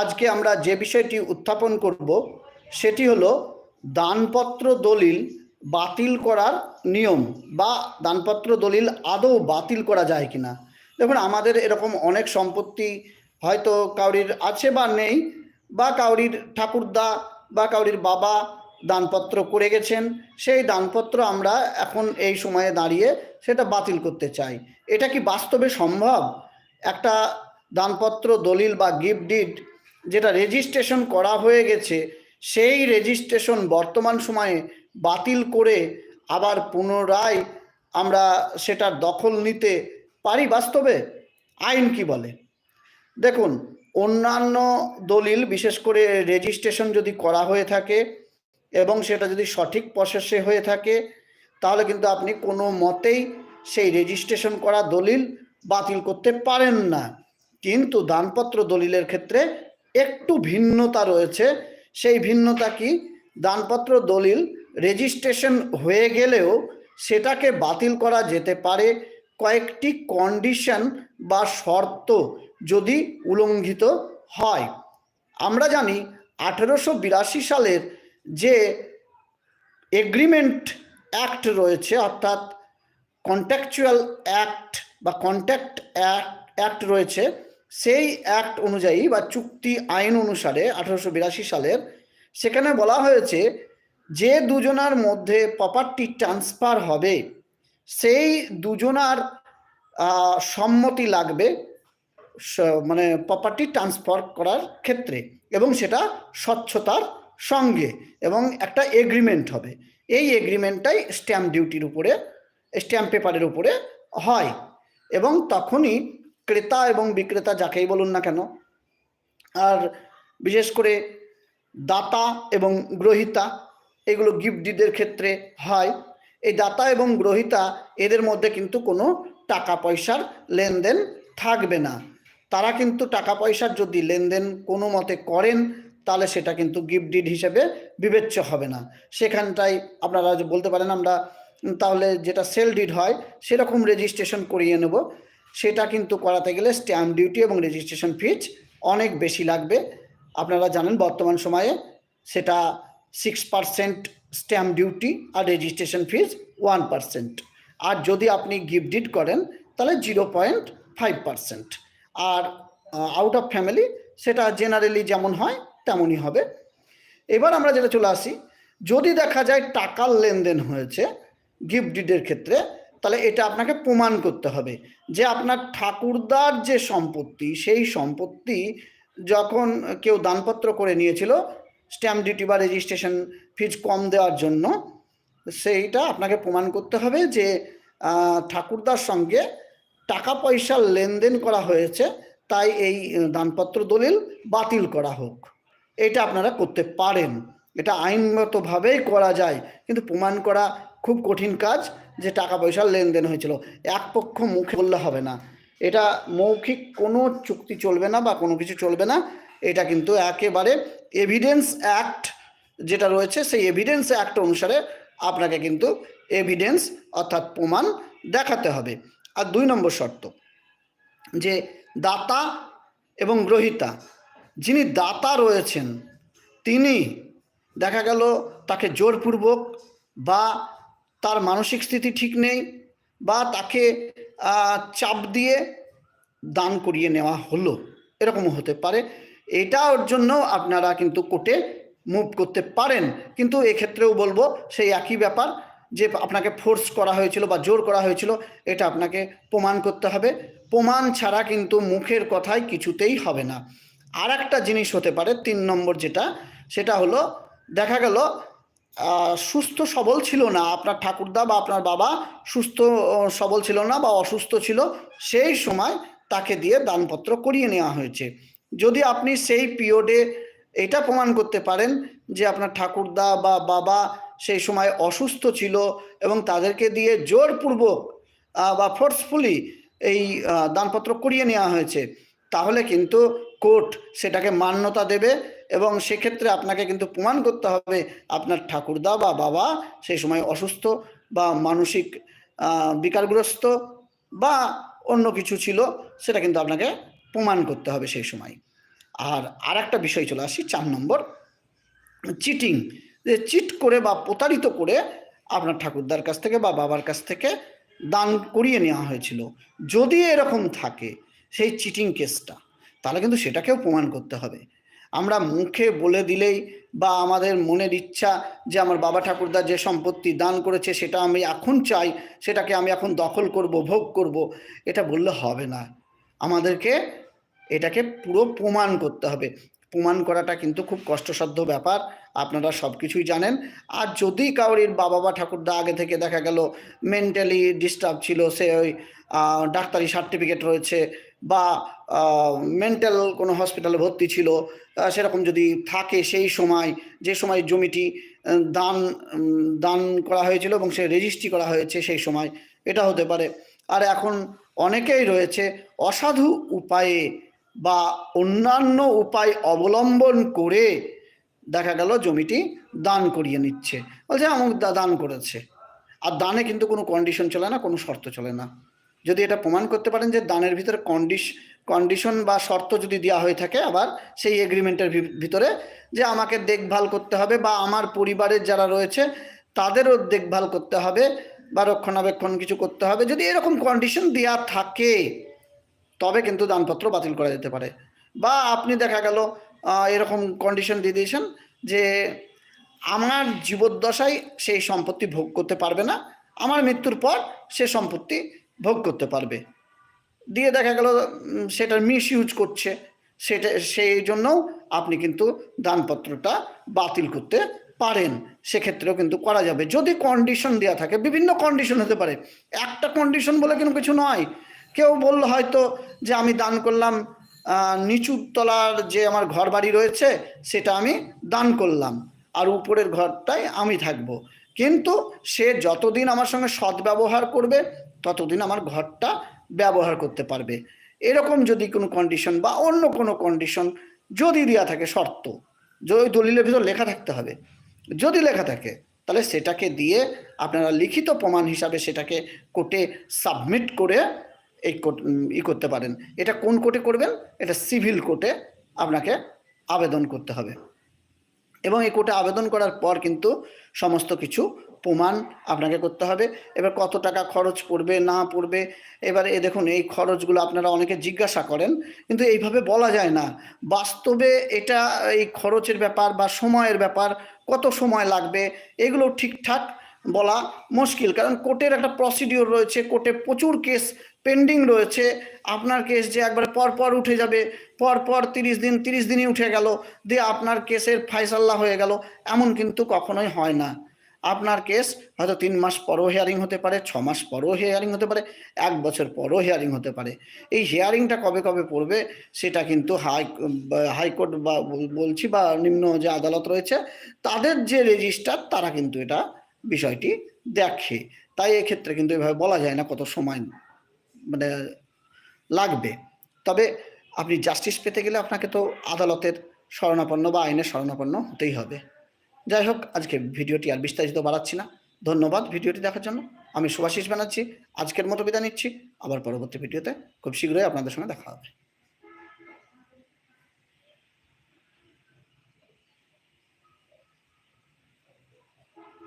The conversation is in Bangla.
আজকে আমরা যে বিষয়টি উত্থাপন করব, সেটি হলো দানপত্র দলিল বাতিল করার নিয়ম বা দানপত্র দলিল আদৌ বাতিল করা যায় কিনা। দেখুন, আমাদের এরকম অনেক সম্পত্তি হয়তো কাউরির আছে বা নেই, বা কাউরির ঠাকুরদা বা কাউরির বাবা দানপত্র করে গেছেন, সেই দানপত্র আমরা এখন এই সময়ে দাঁড়িয়ে সেটা বাতিল করতে চাই। এটা কি বাস্তবে সম্ভব? একটা দানপত্র দলিল বা গিফট ডিড যেটা রেজিস্ট্রেশন করা হয়ে গেছে, সেই রেজিস্ট্রেশন বর্তমান সময়ে বাতিল করে আবার পুনরায় আমরা সেটার দখল নিতে পারি বাস্তবে? আইন কি বলে? দেখুন, অন্যান্য দলিল, বিশেষ করে রেজিস্ট্রেশন যদি করা হয়ে থাকে এবং সেটা যদি সঠিক প্রসেসে হয়ে থাকে, তাহলে কিন্তু আপনি কোনো মতেই সেই রেজিস্ট্রেশন করা দলিল বাতিল করতে পারেন না। কিন্তু দানপত্র দলিলের ক্ষেত্রে একটু ভিন্নতা রয়েছে। সেই ভিন্নতা কি? দানপত্র, দলিল রেজিস্ট্রেশন হয়ে গেলেও সেটাকে বাতিল করা যেতে পারে। কয়েকটি কন্ডিশন বা শর্ত যদি উল্লঙ্ঘিত হয়। আমরা জানি আঠেরোশো বিরাশি সালের যে এগ্রিমেন্ট অ্যাক্ট রয়েছে, অর্থাৎ কন্ট্যাকচুয়াল অ্যাক্ট বা কন্ট্যাক্ট অ্যাক্ট রয়েছে সেই অ্যাক্ট অনুযায়ী বা চুক্তি আইন অনুসারে আঠারোশো বিরাশি সালের, সেখানে বলা হয়েছে যে দুজনার মধ্যে প্রপার্টি ট্রান্সফার হবে, সেই দুজনার সম্মতি লাগবে মানে প্রপার্টি ট্রান্সফার করার ক্ষেত্রে এবং সেটা স্বচ্ছতার সঙ্গে এবং একটা এগ্রিমেন্ট হবে। এই এগ্রিমেন্টটাই স্ট্যাম্প ডিউটির উপরে স্ট্যাম্প পেপারের উপরে হয় এবং তখনই ক্রেতা এবং বিক্রেতা যাকেই বলুন না কেন, আর বিশেষ করে দাতা এবং গ্রহিতা, এগুলো গিফট ডিডের ক্ষেত্রে হয়। এই দাতা এবং গ্রহিতা, এদের মধ্যে কিন্তু কোনো টাকা পয়সার লেনদেন থাকবে না। তারা কিন্তু টাকা পয়সার যদি লেনদেন কোনো মতে করেন, তাহলে সেটা কিন্তু গিফট ডিড হিসেবে বিবেচ্য হবে না। সেখানটাই আপনারা বলতে পারেন আমরা তাহলে যেটা সেল ডিড হয়, সেরকম রেজিস্ট্রেশন করিয়ে নেব। সেটা কিন্তু করাতে গেলে স্ট্যাম্প ডিউটি এবং রেজিস্ট্রেশন ফিজ অনেক বেশি লাগবে। আপনারা জানেন বর্তমান সময়ে সেটা সিক্স পার্সেন্ট স্ট্যাম্প ডিউটি আর রেজিস্ট্রেশন ফিজ ওয়ান পার্সেন্ট আর যদি আপনি গিফট ডিড করেন, তাহলে জিরো পয়েন্ট ফাইভ পার্সেন্ট আর আউট অফ ফ্যামিলি সেটা জেনারেলি যেমন হয়, তেমনই হবে। এবার আমরা যেটা চলে আসি, যদি দেখা যায় টাকার লেনদেন হয়েছে গিফট ডিডের ক্ষেত্রে তাহলে এটা আপনাকে প্রমাণ করতে হবে যে আপনার ঠাকুরদার যে সম্পত্তি, সেই সম্পত্তি যখন কেউ দানপত্র করে নিয়েছিল স্ট্যাম্প ডিউটি বা রেজিস্ট্রেশন ফিজ কম দেওয়ার জন্য, সেইটা আপনাকে প্রমাণ করতে হবে যে ঠাকুরদার সঙ্গে টাকা পয়সার লেনদেন করা হয়েছে, তাই এই দানপত্র দলিল বাতিল করা হোক। এটা আপনারা করতে পারেন। এটা আইনগতভাবেই করা যায়, কিন্তু প্রমাণ করা খুব কঠিন কাজ যে টাকা পয়সার লেনদেন হয়েছিল। এক পক্ষ মুখে বললে হবে না। এটা মৌখিক কোনো চুক্তি চলবে না বা কোনো কিছু চলবে না। এটা কিন্তু একেবারে এভিডেন্স অ্যাক্ট যেটা রয়েছে, সেই এভিডেন্স অ্যাক্ট অনুসারে আপনাকে কিন্তু এভিডেন্স অর্থাৎ প্রমাণ দেখাতে হবে। আর দুই নম্বর শর্ত, যে দাতা এবং গ্রহিতা, যিনি দাতা রয়েছেন, তিনি দেখা গেল তাকে জোরপূর্বক বা তার মানসিক স্থিতি ঠিক নেই বা তাকে চাপ দিয়ে দান করিয়ে নেওয়া হলো। এরকমও হতে পারে। এটার জন্য আপনারা কিন্তু কোর্টে মুভ করতে পারেন। কিন্তু এক্ষেত্রেও বলব সেই একই ব্যাপার যে আপনাকে ফোর্স করা হয়েছিল বা জোর করা হয়েছিল, এটা আপনাকে প্রমাণ করতে হবে। প্রমাণ ছাড়া কিন্তু মুখের কথায় কিছুতেই হবে না। আর একটা জিনিস হতে পারে, তিন নম্বর যেটা, সেটা হলো, দেখা গেল সুস্থ সবল ছিল না, আপনার ঠাকুরদা বা আপনার বাবা সুস্থ সবল ছিল না বা অসুস্থ ছিল, সেই সময় তাকে দিয়ে দানপত্র করিয়ে নেওয়া হয়েছে। যদি আপনি সেই পিরিয়ডে এটা প্রমাণ করতে পারেন যে আপনার ঠাকুরদা বা বাবা সেই সময় অসুস্থ ছিল এবং তাদেরকে দিয়ে জোরপূর্বক বা ফোর্সফুলি এই দানপত্র করিয়ে নেওয়া হয়েছে তাহলে কিন্তু কোর্ট সেটাকে মান্যতা দেবে এবং সেক্ষেত্রে আপনাকে কিন্তু প্রমাণ করতে হবে আপনার ঠাকুরদা বা বাবা সেই সময় অসুস্থ বা মানসিক বিকারগ্রস্ত বা অন্য কিছু ছিল সেটা কিন্তু আপনাকে প্রমাণ করতে হবে সেই সময়। আর আর একটা বিষয় চলে আসি, চার নম্বর, চিটিং। যে চিট করে বা প্রতারিত করে আপনার ঠাকুরদার কাছ থেকে বা বাবার কাছ থেকে দান করিয়ে নেওয়া হয়েছিল। যদি এরকম থাকে সেই চিটিং কেসটা তাহলে কিন্তু সেটাকেও প্রমাণ করতে হবে। আমরা মুখে বলে দিলেই বা আমাদের মনের ইচ্ছা যে আমার বাবা ঠাকুরদা যে সম্পত্তি দান করেছে সেটা আমি এখন চাই, সেটাকে আমি এখন দখল করব, ভোগ করব, এটা বললে হবে না। আমাদেরকে এটাকে পুরো প্রমাণ করতে হবে। প্রমাণ করাটা কিন্তু খুব কষ্টসাধ্য ব্যাপার, আপনারা সব কিছুই জানেন। আর যদি কাউরির বাবা বা ঠাকুরদা আগে থেকে দেখা গেল মেন্টালি ডিস্টার্ব ছিল, সে ওই ডাক্তারি সার্টিফিকেট রয়েছে বা মেন্টাল কোনো হসপিটালে ভর্তি ছিল সেরকম যদি থাকে সেই সময়, যে সময় জমিটি দান দান করা হয়েছিল এবং সে রেজিস্ট্রি করা হয়েছে সেই সময়, এটা হতে পারে। আর এখন অনেকেই রয়েছে অসাধু উপায়ে বা অন্যান্য উপায় অবলম্বন করে দেখা গেল জমিটি দান করিয়ে নিচ্ছে। বলছে, আমুক দান করেছে। আর দানে কিন্তু কোনো কন্ডিশন চলে না, কোনো শর্ত চলে না। যদি এটা প্রমাণ করতে পারেন যে দানের ভিতরে কন্ডিশ কন্ডিশন বা শর্ত যদি দেওয়া হয়ে থাকে, আবার সেই এগ্রিমেন্টের ভিতরে যে আমাকে দেখভাল করতে হবে বা আমার পরিবারের যারা রয়েছে, তাদেরও দেখভাল করতে হবে বা রক্ষণাবেক্ষণ কিছু করতে হবে। যদি এরকম কন্ডিশন দেওয়া থাকে তবে কিন্তু দানপত্র বাতিল করা যেতে পারে। বা আপনি দেখা গেল এরকম কন্ডিশন দিয়ে দিয়েছেন যে আমার জীবদ্দশায় সেই সম্পত্তি ভোগ করতে পারবে না, আমার মৃত্যুর পর সে সম্পত্তি ভোগ করতে পারবে। দিয়ে দেখা গেল সেটার মিস ইউজ করছে, সেটা, সেই জন্যও আপনি কিন্তু দানপত্রটা বাতিল করতে পারেন। সেক্ষেত্রেও কিন্তু করা যাবে। যদি কন্ডিশন দেওয়া থাকে, বিভিন্ন কন্ডিশন হতে পারে। একটা কন্ডিশন বলে কিন্তু কিছু নয়। কেউ বলল হয়তো যে আমি দান করলাম নিচুর তলার যে আমার ঘর বাড়ি রয়েছে সেটা আমি দান করলাম আর উপরের ঘরটায় আমি থাকব। কিন্তু সে যতদিন আমার সঙ্গে সদ্ব্যবহার করবে, ততদিন আমার ঘরটা ব্যবহার করতে পারবে। এরকম যদি কোনো কন্ডিশন বা অন্য কোনো কন্ডিশন যদি দেওয়া থাকে শর্ত, যদি দলিলের ভিতর লেখা থাকতে হবে, যদি লেখা থাকে, তাহলে সেটাকে দিয়ে আপনারা লিখিত প্রমাণ হিসাবে সেটাকে কোর্টে সাবমিট করে এই ই করতে পারেন। এটা কোন কোর্টে করবেন? এটা সিভিল কোর্টে আপনাকে আবেদন করতে হবে। এবং এই কোর্টে আবেদন করার পর কিন্তু সমস্ত কিছু প্রমাণ আপনাকে করতে হবে। এবার কত টাকা খরচ পড়বে, না পড়বে? এবার এ দেখুন, এই খরচগুলো আপনারা অনেকে জিজ্ঞাসা করেন, কিন্তু এইভাবে বলা যায় না। বাস্তবে এটা এই খরচের ব্যাপার বা সময়ের ব্যাপার, কত সময় লাগবে? এগুলো ঠিকঠাক বলা মুশকিল। কারণ কোর্টের একটা প্রসিডিওর রয়েছে, কোর্টে প্রচুর কেস পেন্ডিং রয়েছে। আপনার কেস যে একবার পর পর উঠে যাবে পর পর তিরিশ দিন, তিরিশ দিনই উঠে গেল, দিয়ে আপনার কেসের ফাইসাল্লা হয়ে গেল, এমন কিন্তু কখনোই হয় না। আপনার কেস হয়তো তিন মাস পরও হিয়ারিং হতে পারে, ছ মাস পরও হিয়ারিং হতে পারে, এক বছর পরও হিয়ারিং হতে পারে। এই হিয়ারিংটা কবে কবে পড়বে, সেটা কিন্তু হাই হাইকোর্ট বা বলছি বা নিম্ন যে আদালত রয়েছে, তাদের যে রেজিস্টার তারা কিন্তু এটা বিষয়টি দেখে। তাই এক্ষেত্রে কিন্তু এভাবে বলা যায় না কত সময় মানে লাগবে। তবে আপনি জাস্টিস পেতে গেলে আপনাকে তো আদালতের শরণাপন্ন বা আইনের শরণাপন্ন হতেই হবে। যাই হোক আজকে ভিডিওটি আর বিস্তারিত বাড়াচ্ছি না। ধন্যবাদ ভিডিওটি দেখার জন্য। আমি সুভাষিস বানাচ্ছি আজকের মতো বিদায় নিচ্ছি। আবার পরবর্তী ভিডিওতে খুব শীঘ্রই আপনাদের সঙ্গে দেখা হবে।